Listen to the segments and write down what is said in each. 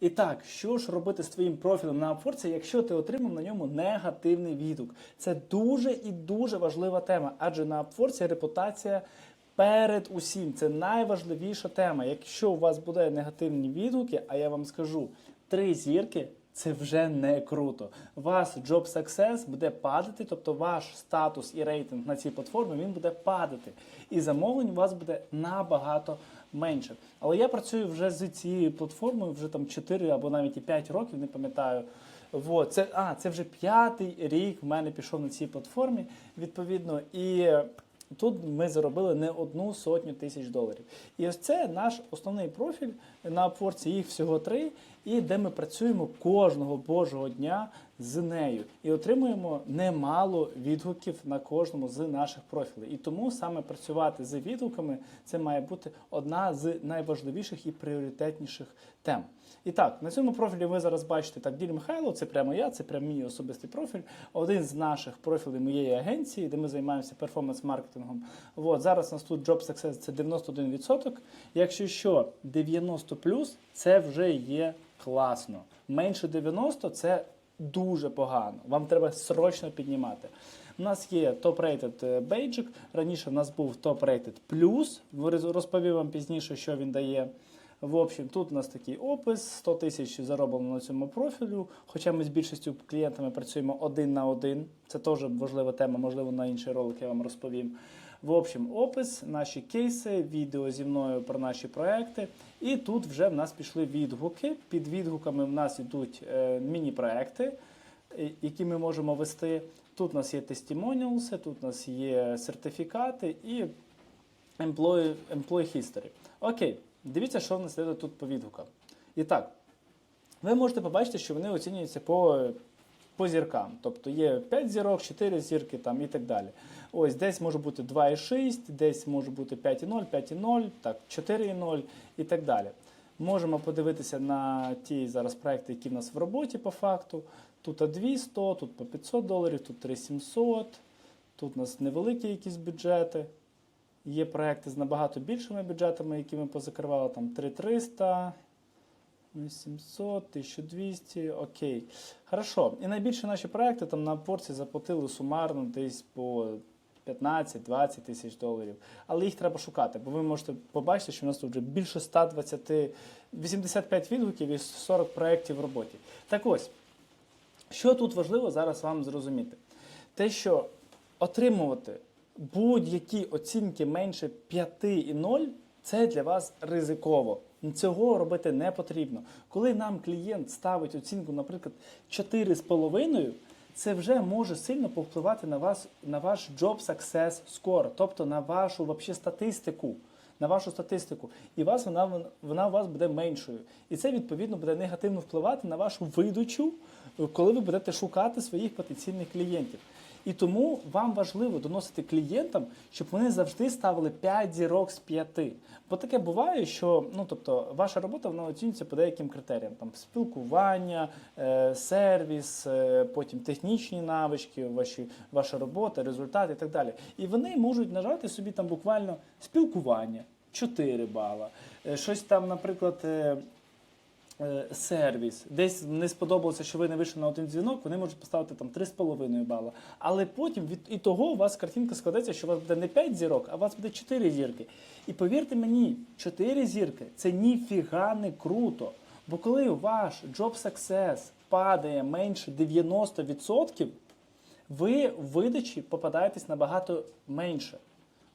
І так, що ж робити з твоїм профілем на Upwork, якщо ти отримав на ньому негативний відгук? Це дуже і дуже важлива тема, адже на Upwork репутація перед усім. Це найважливіша тема. Якщо у вас буде негативні відгуки, а я вам скажу, три зірки. Це вже не круто. Ваш job success буде падати, тобто ваш статус і рейтинг на цій платформі він буде падати. І замовлень у вас буде набагато менше. Але я працюю вже з цією платформою вже там 4 або навіть і 5 років, не пам'ятаю. Вот. Це, а, це вже п'ятий рік в мене пішов на цій платформі, відповідно. І тут ми заробили не одну сотню тисяч доларів. І ось це наш основний профіль на Upwork, їх всього три, і де ми працюємо кожного божого дня з нею і отримуємо немало відгуків на кожному з наших профілів. І тому саме працювати з відгуками це має бути одна з найважливіших і пріоритетніших тем. І так, на цьому профілі ви зараз бачите так, Діль Михайло, це прямо я, це прямо мій особистий профіль. Один з наших профілів моєї агенції, де ми займаємося перформанс-маркетингом. От, зараз у нас тут Job Success це 91%. Якщо що, 90 це вже є класно. Менше 90 це дуже погано. Вам треба срочно піднімати. У нас є топ-рейтед бейджик. Раніше в нас був топ-рейтед плюс. Розповім вам пізніше, що він дає. В общем, тут у нас такий опис, 100 тисяч зароблено на цьому профілю. Хоча ми з більшістю клієнтами працюємо один на один. Це теж важлива тема, можливо, на інший ролик я вам розповім. В общем, опис, наші кейси, відео зі мною про наші проекти. І тут вже в нас пішли відгуки. Під відгуками в нас йдуть е, міні-проекти, е, які ми можемо вести. Тут у нас є тестімоніалси, тут у нас є сертифікати і employee, employee history. Окей, дивіться, що в нас є тут по відгукам. І так, ви можете побачити, що вони оцінюються по, по зіркам. Тобто є 5 зірок, 4 зірки там, і так далі. Ось десь може бути 2,6, десь може бути 5,0, 5,0, так, 4,0 і так далі. Можемо подивитися на ті зараз проекти, які в нас в роботі по факту. Тут 200, тут по 500 доларів, тут 3700, тут у нас невеликі якісь бюджети. Є проекти з набагато більшими бюджетами, які ми позакривали, там 3300, 800, 1200, окей. Хорошо. І найбільше наші проекти там на порці заплатили сумарно десь по 15-20 тисяч доларів. Але їх треба шукати, бо ви можете побачити, що у нас тут вже більше 120, 85 відгуків і 40 проєктів в роботі. Так ось, що тут важливо зараз вам зрозуміти? Те, що отримувати будь-які оцінки менше 5 і 0, це для вас ризиково. Цього робити не потрібно. Коли нам клієнт ставить оцінку, наприклад, 4,5, це вже може сильно повпливати на вас, на ваш job success score, тобто на вашу вообще статистику. На вашу статистику, і вас вона вона у вас буде меншою. І це відповідно буде негативно впливати на вашу видачу, коли ви будете шукати своїх потенційних клієнтів. І тому вам важливо доносити клієнтам, щоб вони завжди ставили 5 зірок з 5. Бо таке буває, що ну, тобто, ваша робота вона оцінюється по деяким критеріям: там спілкування, е, сервіс, е, потім технічні навички, ваші, ваша робота, результати і так далі. І вони можуть нажати собі там буквально спілкування 4 бала. Е, щось там, наприклад. Е, Сервіс, десь не сподобалося, що ви не вийшли на один дзвінок, вони можуть поставити там 3,5 бала. Але потім від і того у вас картинка складеться, що у вас буде не 5 зірок, а у вас буде 4 зірки. І повірте мені, 4 зірки це ніфіга не круто. Бо коли ваш job success падає менше 90%, ви в видачі попадаєтесь набагато менше.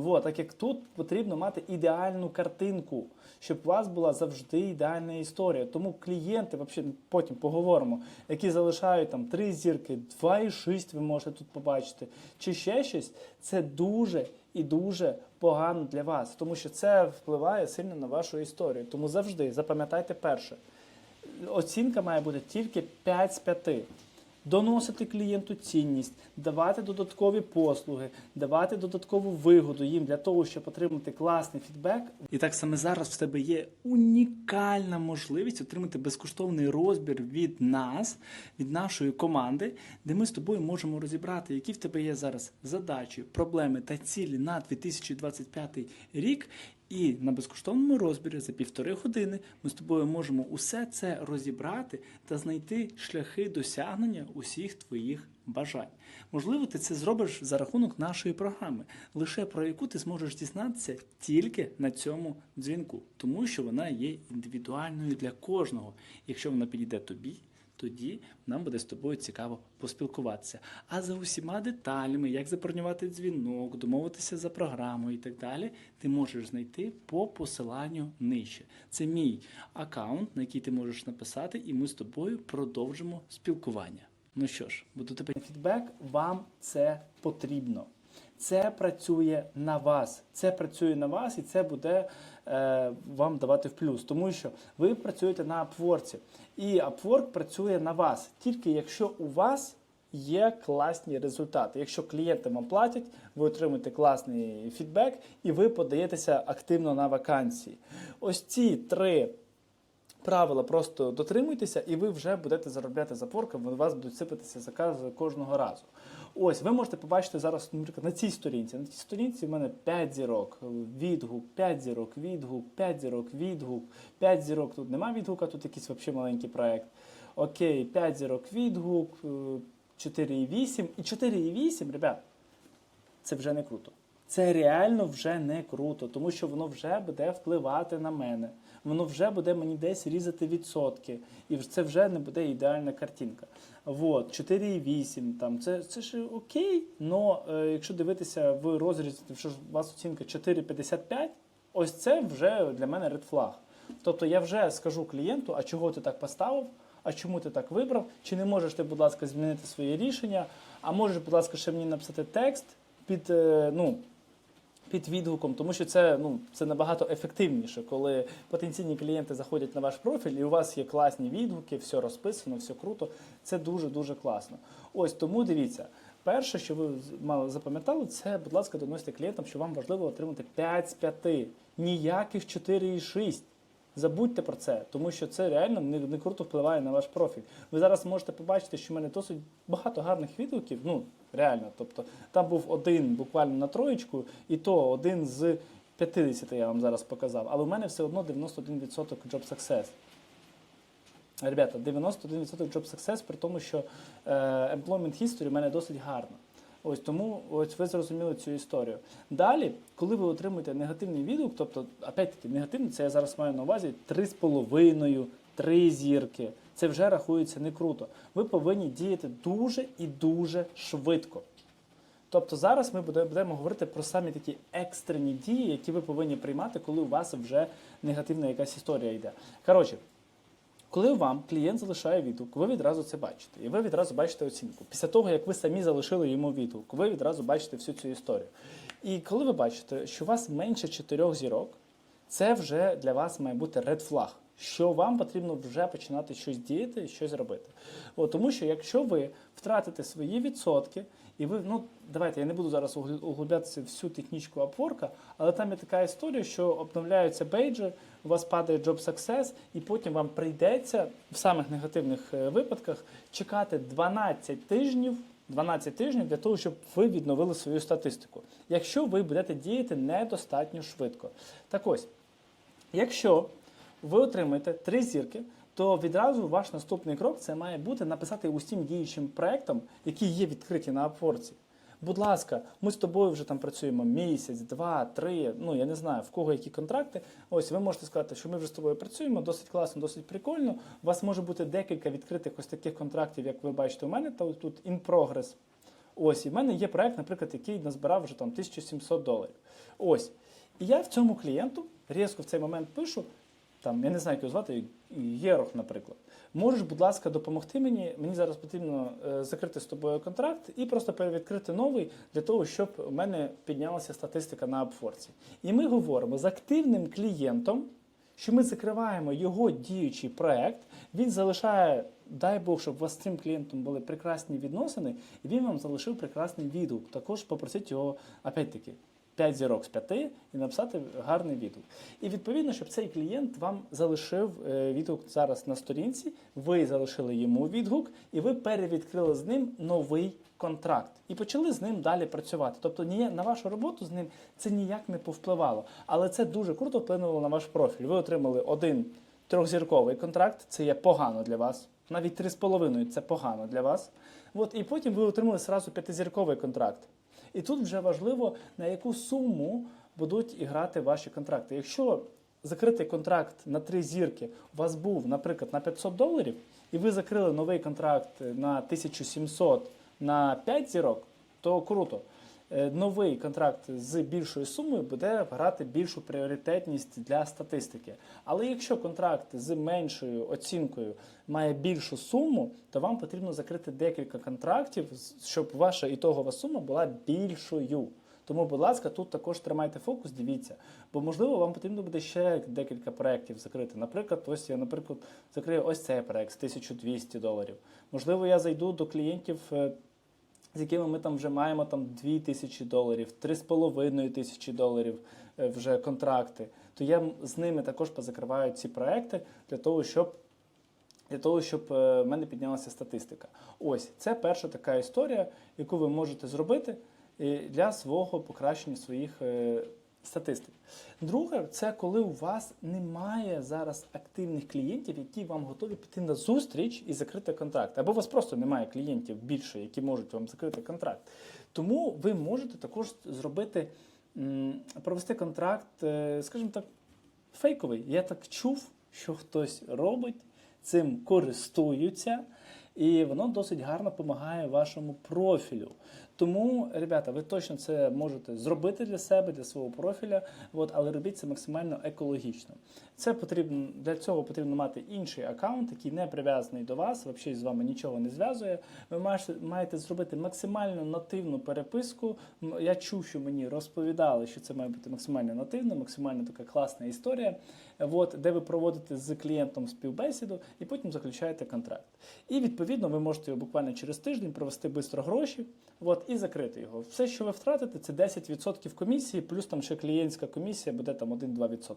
Вот, так як тут потрібно мати ідеальну картинку, щоб у вас була завжди ідеальна історія. Тому клієнти, взагалі, потім поговоримо, які залишають там 3 зірки, 2,6 ви можете тут побачити, чи ще щось, це дуже і дуже погано для вас, тому що це впливає сильно на вашу історію. Тому завжди запам'ятайте перше. Оцінка має бути тільки 5 з 5 доносити клієнту цінність, давати додаткові послуги, давати додаткову вигоду їм для того, щоб отримати класний фідбек. І так саме зараз в тебе є унікальна можливість отримати безкоштовний розбір від нас, від нашої команди, де ми з тобою можемо розібрати, які в тебе є зараз задачі, проблеми та цілі на 2025 рік. І на безкоштовному розбірі за півтори години ми з тобою можемо усе це розібрати та знайти шляхи досягнення усіх твоїх бажань. Можливо, ти це зробиш за рахунок нашої програми, лише про яку ти зможеш дізнатися тільки на цьому дзвінку, тому що вона є індивідуальною для кожного. Якщо вона підійде тобі, тоді нам буде з тобою цікаво поспілкуватися. А за усіма деталями, як забронювати дзвінок, домовитися за програмою і так далі, ти можеш знайти по посиланню нижче. Це мій аккаунт, на який ти можеш написати, і ми з тобою продовжимо спілкування. Ну що ж, буду тебе фідбек, вам це потрібно. Це працює на вас. Це працює на вас, і це буде е, вам давати в плюс, тому що ви працюєте на Upwork, і Upwork працює на вас тільки якщо у вас є класні результати. Якщо клієнти вам платять, ви отримуєте класний фідбек і ви подаєтеся активно на вакансії. Ось ці три правила просто дотримуйтеся, і ви вже будете заробляти за порки, у вас будуть сипатися закази кожного разу. Ось, ви можете побачити зараз, наприклад, на цій сторінці. На цій сторінці в мене 5 зірок, відгук, 5 зірок, відгук, 5 зірок, відгук, 5 зірок. Тут нема відгука, тут якийсь взагалі маленький проект. Окей, 5 зірок відгук, е, 4,8. І 4,8, ребят, це вже не круто. Це реально вже не круто, тому що воно вже буде впливати на мене. Воно вже буде мені десь різати відсотки, і це вже не буде ідеальна картинка. Вот, 4,8, там, це, це ж окей, але якщо дивитися в розрізі, що ж у вас оцінка 4,55, ось це вже для мене flag. Тобто я вже скажу клієнту, а чого ти так поставив, а чому ти так вибрав, чи не можеш ти, будь ласка, змінити своє рішення, а можеш, будь ласка, ще мені написати текст під, е, ну, під відгуком, тому що це, ну, це набагато ефективніше, коли потенційні клієнти заходять на ваш профіль, і у вас є класні відгуки, все розписано, все круто. Це дуже-дуже класно. Ось тому дивіться. Перше, що ви мали запам'ятали, це, будь ласка, доносите клієнтам, що вам важливо отримати 5 з 5, ніяких 4,6. Забудьте про це, тому що це реально не, не круто впливає на ваш профіль. Ви зараз можете побачити, що в мене досить багато гарних відгуків. Ну, реально. Тобто там був один буквально на троєчку, і то один з 50 я вам зараз показав. Але в мене все одно 91% job success. Ребята, 91% job success, при тому, що е, employment history в мене досить гарна. Ось тому ось ви зрозуміли цю історію. Далі, коли ви отримуєте негативний відгук, тобто, опять-таки, негативний, це я зараз маю на увазі 3,5, 3 зірки. Це вже рахується не круто. Ви повинні діяти дуже і дуже швидко. Тобто зараз ми будемо говорити про самі такі екстрені дії, які ви повинні приймати, коли у вас вже негативна якась історія йде. Коротше, коли вам клієнт залишає відгук, ви відразу це бачите, і ви відразу бачите оцінку. Після того, як ви самі залишили йому відгук, ви відразу бачите всю цю історію. І коли ви бачите, що у вас менше чотирьох зірок, це вже для вас має бути red flag, що вам потрібно вже починати щось діяти, щось робити. От, тому що якщо ви втратите свої відсотки, і ви, ну давайте, я не буду зараз углублятися всю технічку Upwork, але там є така історія, що обновляються бейджі, у вас падає job success, і потім вам прийдеться в самих негативних е, випадках чекати 12 тижнів. 12 тижнів для того, щоб ви відновили свою статистику, якщо ви будете діяти недостатньо швидко. Так ось, якщо ви отримаєте три зірки, то відразу ваш наступний крок це має бути написати усім діючим проектам, які є відкриті на Upwork. Будь ласка, ми з тобою вже там працюємо місяць, два, три. Ну я не знаю в кого які контракти. Ось ви можете сказати, що ми вже з тобою працюємо, досить класно, досить прикольно. У вас може бути декілька відкритих ось таких контрактів, як ви бачите, у мене та тут in progress. Ось, і в мене є проект, наприклад, який назбирав вже там 1700 доларів. Ось. І я в цьому клієнту різко в цей момент пишу, там, я не знаю, як його звати, Єрох, наприклад. Можеш, будь ласка, допомогти мені. Мені зараз потрібно е, закрити з тобою контракт і просто перевідкрити новий для того, щоб у мене піднялася статистика на Upwork. І ми говоримо з активним клієнтом, що ми закриваємо його діючий проект, він залишає, дай Бог, щоб у вас з цим клієнтом були прекрасні відносини, і він вам залишив прекрасний відгук. Також попросіть його, опять-таки, 5 зірок з 5 і написати гарний відгук. І відповідно, щоб цей клієнт вам залишив е, відгук зараз на сторінці, ви залишили йому відгук, і ви перевідкрили з ним новий контракт і почали з ним далі працювати. Тобто ні, на вашу роботу з ним це ніяк не повпливало. Але це дуже круто вплинуло на ваш профіль. Ви отримали один трьохзірковий контракт, це є погано для вас. Навіть три з половиною це погано для вас. От, і потім ви отримали сразу п'ятизірковий контракт. І тут вже важливо, на яку суму будуть іграти ваші контракти. Якщо закритий контракт на три зірки у вас був, наприклад, на 500 доларів, і ви закрили новий контракт на 1700 на 5 зірок, то круто. Е, Новий контракт з більшою сумою буде грати більшу пріоритетність для статистики. Але якщо контракт з меншою оцінкою має більшу суму, то вам потрібно закрити декілька контрактів, щоб ваша ітогова сума була більшою. Тому, будь ласка, тут також тримайте фокус, дивіться. Бо, можливо, вам потрібно буде ще декілька проєктів закрити. Наприклад, ось я, наприклад, закрию ось цей проєкт з 1200 доларів. Можливо, я зайду до клієнтів, е, з якими ми там вже маємо там 2000 доларів, 3,5 тисячі доларів е, вже контракти. То я з ними також позакриваю ці проекти для того, щоб для того, щоб е, в мене піднялася статистика. Ось це перша така історія, яку ви можете зробити е, для свого покращення своїх статистик. Друге, це коли у вас немає зараз активних клієнтів, які вам готові піти на зустріч і закрити контракт. Або у вас просто немає клієнтів більше, які можуть вам закрити контракт. Тому ви можете також зробити, провести контракт, е, скажімо так, фейковий. Я так чув, що хтось робить, цим користуються, і воно досить гарно допомагає вашому профілю. Тому, ребята, ви точно це можете зробити для себе, для свого профіля, от, але робіть це максимально екологічно. Це потрібно для цього потрібно мати інший аккаунт, який не прив'язаний до вас, взагалі з вами нічого не зв'язує. Ви маєте, зробити максимально нативну переписку. Я чув, що мені розповідали, що це має бути максимально нативно, максимально така класна історія, от, де ви проводите з клієнтом співбесіду і потім заключаєте контракт. І відповідно ви можете його буквально через тиждень провести швидко гроші от, і закрити його. Все, що ви втратите, це 10% комісії, плюс там ще клієнтська комісія буде там 1-2%.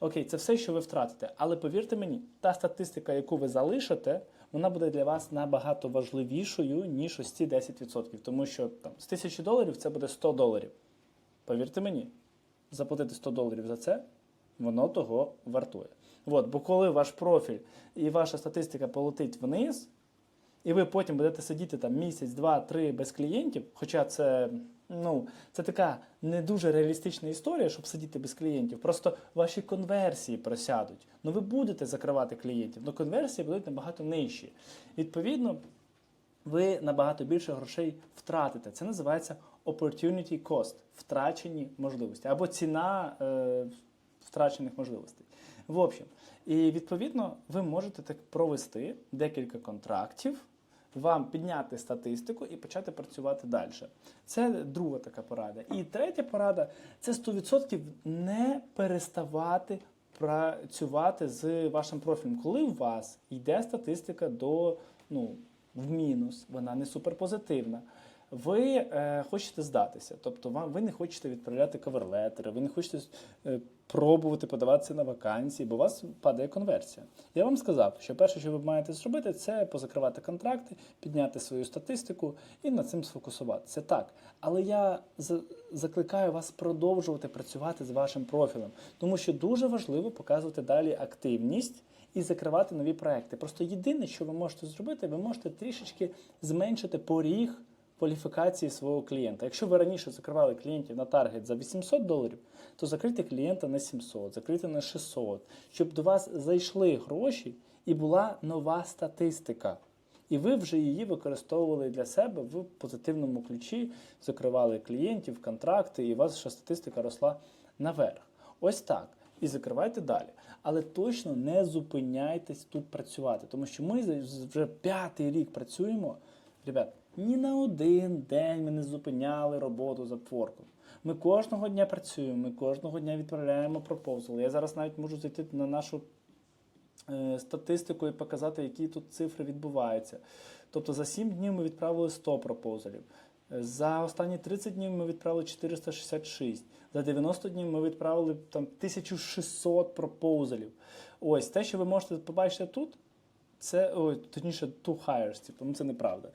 Окей, це все, що ви втратите. Але повірте мені, та статистика, яку ви залишите, вона буде для вас набагато важливішою, ніж ось ці 10%. Тому що там з 1000 доларів це буде 100 доларів. Повірте мені, заплатити 100 доларів за це, воно того вартує. От, бо коли ваш профіль і ваша статистика полетить вниз, і ви потім будете сидіти там місяць, два, три без клієнтів, хоча це, ну, це така не дуже реалістична історія, щоб сидіти без клієнтів. Просто ваші конверсії просядуть. Ну ви будете закривати клієнтів, але конверсії будуть набагато нижчі. Відповідно, ви набагато більше грошей втратите. Це називається opportunity cost, втрачені можливості, або ціна е, втрачених можливостей. В общем, і відповідно ви можете так провести декілька контрактів, вам підняти статистику і почати працювати далі. Це друга така порада. І третя порада це 100% не переставати працювати з вашим профілем. Коли у вас йде статистика до ну, в мінус, вона не суперпозитивна. Ви е, хочете здатися, тобто вам ви не хочете відправляти каверлетери, ви не хочете е, пробувати подаватися на вакансії, бо у вас падає конверсія. Я вам сказав, що перше, що ви маєте зробити, це позакривати контракти, підняти свою статистику і над цим сфокусуватися. Так, але я за- закликаю вас продовжувати працювати з вашим профілем, тому що дуже важливо показувати далі активність і закривати нові проекти. Просто єдине, що ви можете зробити, ви можете трішечки зменшити поріг кваліфікації свого клієнта. Якщо ви раніше закривали клієнтів на таргет за 800 доларів, то закрийте клієнта на 700, закрийте на 600, щоб до вас зайшли гроші і була нова статистика. І ви вже її використовували для себе в позитивному ключі, закривали клієнтів, контракти, і ваша статистика росла наверх. Ось так. І закривайте далі. Але точно не зупиняйтесь тут працювати, тому що ми вже п'ятий рік працюємо. Ребят, ні на один день ми не зупиняли роботу з Upwork. Ми кожного дня працюємо, ми кожного дня відправляємо пропозали. Я зараз навіть можу зайти на нашу е, статистику і показати, які тут цифри відбуваються. Тобто за 7 днів ми відправили 100 пропозалів. За останні 30 днів ми відправили 466. За 90 днів ми відправили там 1600 пропозалів. Ось те, що ви можете побачити тут, це ой, точніше, two hires, типу, ну це неправда.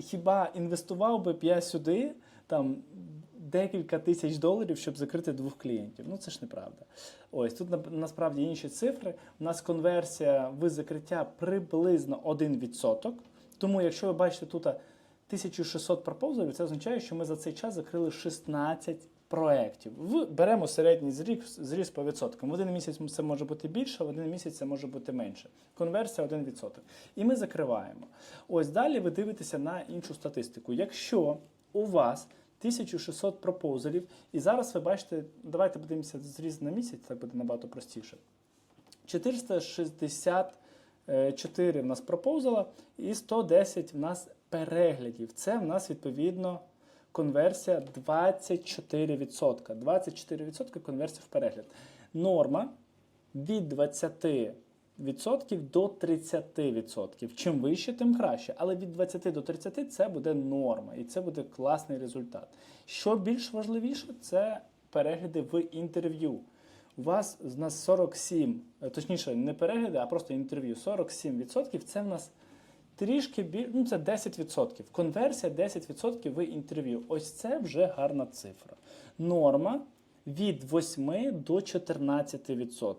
Хіба інвестував би б я сюди там декілька тисяч доларів, щоб закрити двох клієнтів? Ну це ж неправда. Ось тут на- насправді інші цифри. У нас конверсія в закриття приблизно 1%. Тому, якщо ви бачите тут 1600 пропозалів, це означає, що ми за цей час закрили 16 проєктів. Беремо середній зріст, зріст по відсоткам. В один місяць це може бути більше, в один місяць це може бути менше. Конверсія 1%. І ми закриваємо. Ось далі ви дивитеся на іншу статистику. Якщо у вас 1600 пропозалів, і зараз ви бачите, давайте подивимося зріст на місяць, так буде набагато простіше. 464 в нас пропозала і 110 в нас переглядів. Це в нас відповідно конверсія 24%. 24% конверсія в перегляд. Норма від 20% до 30%. Чим вище, тим краще. Але від 20 до 30 це буде норма, і це буде класний результат. Що більш важливіше, це перегляди в інтерв'ю. У вас з нас 47, е, точніше, не перегляди, а просто інтерв'ю. 47% це в нас трішки більше, ну це 10%. Конверсія 10% в інтерв'ю. Ось це вже гарна цифра. Норма від 8 до 14%.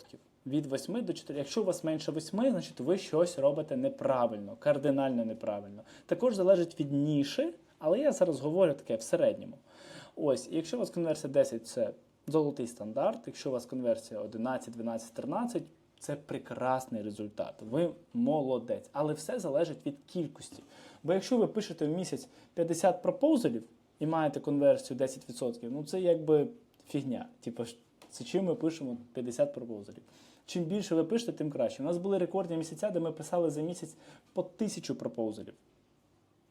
Від 8 до 4. Якщо у вас менше 8, значить ви щось робите неправильно, кардинально неправильно. Також залежить від ніші, але я зараз говорю таке в середньому. Ось, якщо у вас конверсія 10, це золотий стандарт. Якщо у вас конверсія 11, 12, 13, це прекрасний результат. Ви молодець. Але все залежить від кількості. Бо якщо ви пишете в місяць 50 пропозалів і маєте конверсію 10%, ну це якби фігня. Типу, це чим ми пишемо 50 пропозалів. Чим більше ви пишете, тим краще. У нас були рекордні місяця, де ми писали за місяць по тисячу пропозалів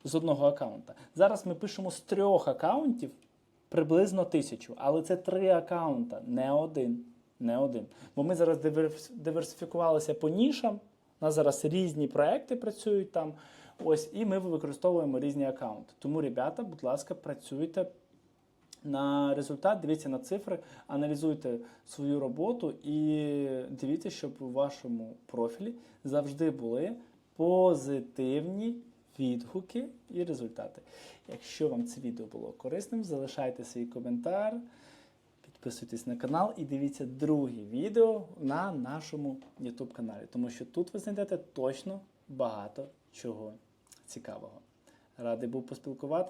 з одного аккаунта. Зараз ми пишемо з трьох аккаунтів приблизно тисячу, але це три аккаунта, не один. Не один. Бо ми зараз диверсифікувалися по нішам. У нас зараз різні проекти працюють там. Ось, і ми використовуємо різні аккаунти. Тому, ребята, будь ласка, працюйте на результат, дивіться на цифри, аналізуйте свою роботу і дивіться, щоб у вашому профілі завжди були позитивні відгуки і результати. Якщо вам це відео було корисним, залишайте свій коментар, підписуйтесь на канал і дивіться друге відео на нашому YouTube каналі, тому що тут ви знайдете точно багато чого цікавого. Радий був поспілкуватись.